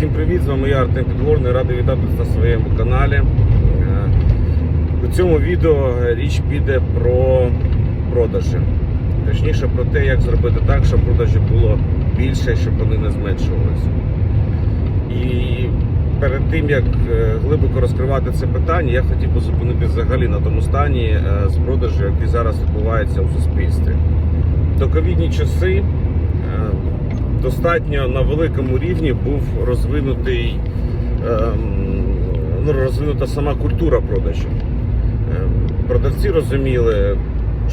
Всім привіт! З вами я Артем Підгорний. Радий вітати на своєму каналі. Е, У цьому відео річ піде про продажі. Точніше про те, як зробити так, щоб продажі було більше, щоб вони не зменшувалися. І перед тим як е, глибоко розкривати це питання, я хотів би зупинитися взагалі на тому стані е, з продажу, який зараз відбувається у суспільстві. Доковідні часи е, достатньо на великому рівні був розвинутий ем, ну, розвинута сама культура продажів. Ем, Продавці розуміли,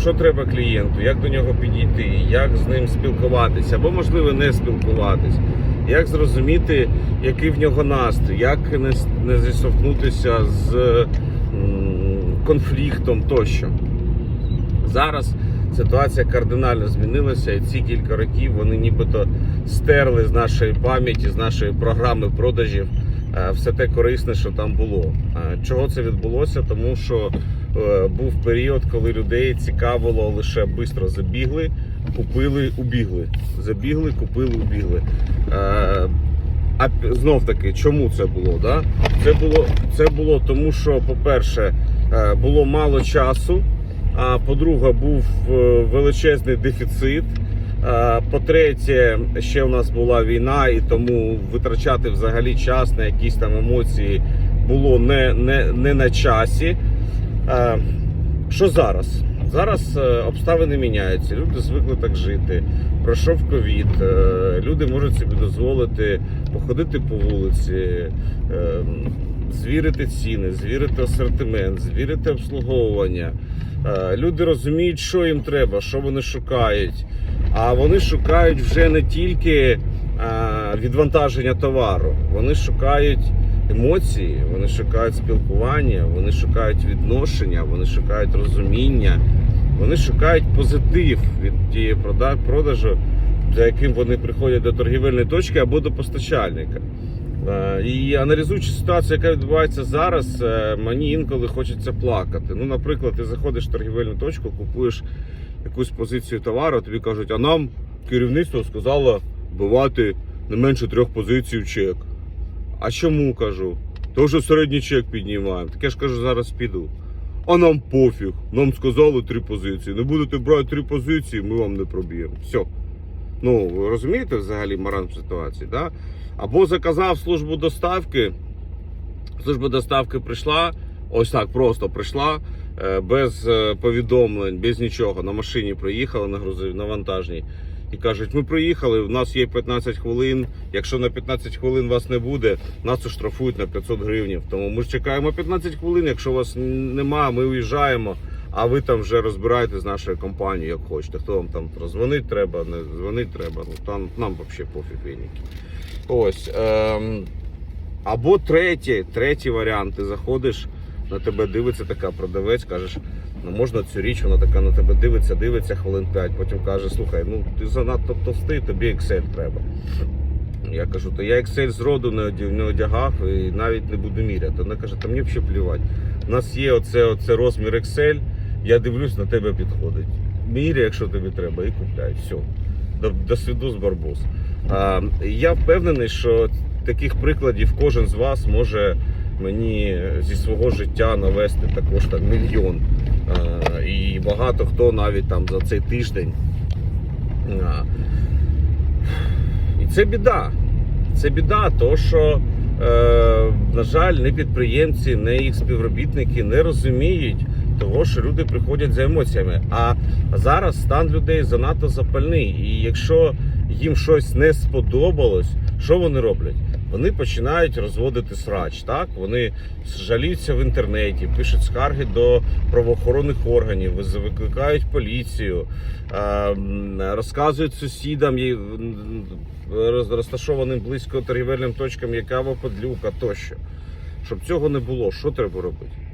що треба клієнту, як до нього підійти, як з ним спілкуватися, або можливо не спілкуватись, як зрозуміти, який в нього настрій, як не, не зіштовхнутися з конфліктом тощо. Зараз ситуація кардинально змінилася, і ці кілька років вони нібито стерли з нашої пам'яті, з нашої програми продажів е, все те корисне, що там було. Е, Чого це відбулося? Тому що е, був період, коли людей цікавило лише швидко забігли, купили, убігли. Забігли, купили, убігли. А знов таки, чому це було? Да? Це було це було тому, що, по-перше, було мало часу. А по-друге, був е, величезний дефіцит. По-третє, ще в нас була війна, і тому витрачати взагалі час на якісь там емоції було не, не, не на часі. Що зараз? Зараз е, обставини міняються, люди звикли так жити. Пройшов ковід, е, люди можуть собі дозволити походити по вулиці, звірити ціни, звірити асортимент, звірити обслуговування. Е, Люди розуміють, що їм треба, що вони шукають. А вони шукають вже не тільки е, відвантаження товару, вони шукають емоції, вони шукають спілкування, вони шукають відношення, вони шукають розуміння, вони шукають позитив від тієї прода- продажу, за яким вони приходять до торгівельної точки або до постачальника. Е, І аналізуючи ситуацію, яка відбувається зараз, е, мені інколи хочеться плакати. Ну, наприклад, ти заходиш в торгівельну точку, купуєш якусь позицію товару, тобі кажуть, а нам керівництво сказало бувати не менше трьох позицій в чек. А чому кажу? Тому що середній чек піднімаємо. Так я ж кажу, зараз піду. А нам пофіг. Нам сказали три позиції. Не будете брати три позиції, ми вам не проб'ємо. Все. Ну, ви розумієте взагалі маразм ситуації, да? Або заказав службу доставки. Служба доставки прийшла, ось так просто прийшла, е, без е, повідомлень, без нічого. На машині приїхали на грузи, на вантажній. І кажуть, ми приїхали, у нас є 15 хвилин. Якщо на 15 хвилин вас не буде, нас оштрафують на 500 гривень. Тому ми ж чекаємо 15 хвилин. Якщо вас немає, ми уїжджаємо. А ви там вже розбираєте з нашою компанією, як хочете. Хто вам там дзвонить треба, не дзвонить треба. Ну там нам взагалі пофіг війники. Ось. Ем, або третій, третій варіант. Ти заходиш, на тебе дивиться така продавець, кажеш, ну можна цю річ, вона така на тебе дивиться, дивиться хвилин 5, потім каже, слухай, ну ти занадто товстий, тобі Excel треба. Я кажу, то я Excel зроду не одягав і навіть не буду міряти. Вона каже, та мені взагалі плювати. У нас є оце, оце розмір Excel, я дивлюсь, на тебе підходить. Міряй, якщо тобі треба, і купляй. Все. До, до свіду з барбос. А, я впевнений, що таких прикладів кожен з вас може мені зі свого життя навести також там мільйон. А, і багато хто навіть там за цей тиждень. А, і це біда. Це біда, то що, е, на жаль, не підприємці, не їх співробітники не розуміють того, що люди приходять за емоціями. А зараз стан людей занадто запальний. І якщо їм щось не сподобалось, що вони роблять? Вони починають розводити срач. Так вони жаліються в інтернеті, пишуть скарги до правоохоронних органів, викликають поліцію, е, розказують сусідам, розташованим близько торгівельним точкам, яка подлюка тощо. Щоб цього не було, що треба робити?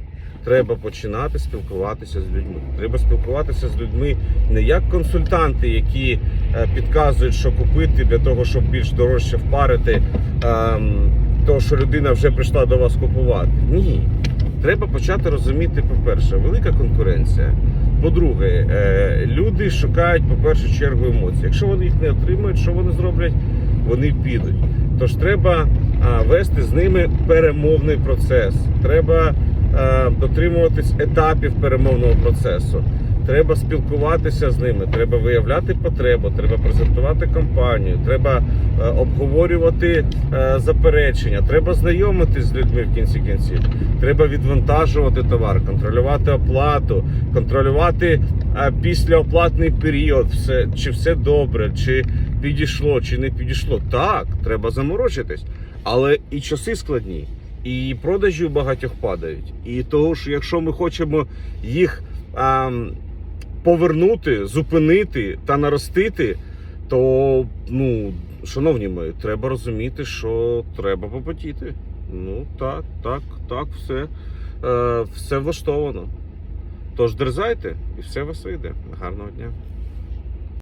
Треба починати спілкуватися з людьми. Треба спілкуватися з людьми не як консультанти, які е, підказують, що купити для того, щоб більш дорожче впарити, ем, то що людина вже прийшла до вас купувати. Ні. Треба почати розуміти, по-перше, велика конкуренція. По-друге, е, люди шукають по першу чергу емоції. Якщо вони їх не отримують, що вони зроблять? Вони підуть. Тож треба вести з ними перемовний процес. Треба дотримуватись етапів перемовного процесу. Треба спілкуватися з ними, треба виявляти потребу, треба презентувати компанію, треба е, обговорювати е, заперечення, треба знайомитись з людьми в кінці кінців. Треба відвантажувати товар, контролювати оплату, контролювати е, післяоплатний період, все, чи все добре, чи підійшло, чи не підійшло. Так, треба заморочитись. Але і часи складні, і продажі у багатьох падають. І того ж, якщо ми хочемо їх а, повернути, зупинити та наростити, то ну, шановні мої, треба розуміти, що треба попотіти. Ну так, так, так, все, е, все влаштовано. Тож дерзайте, і все вас вийде. Гарного дня.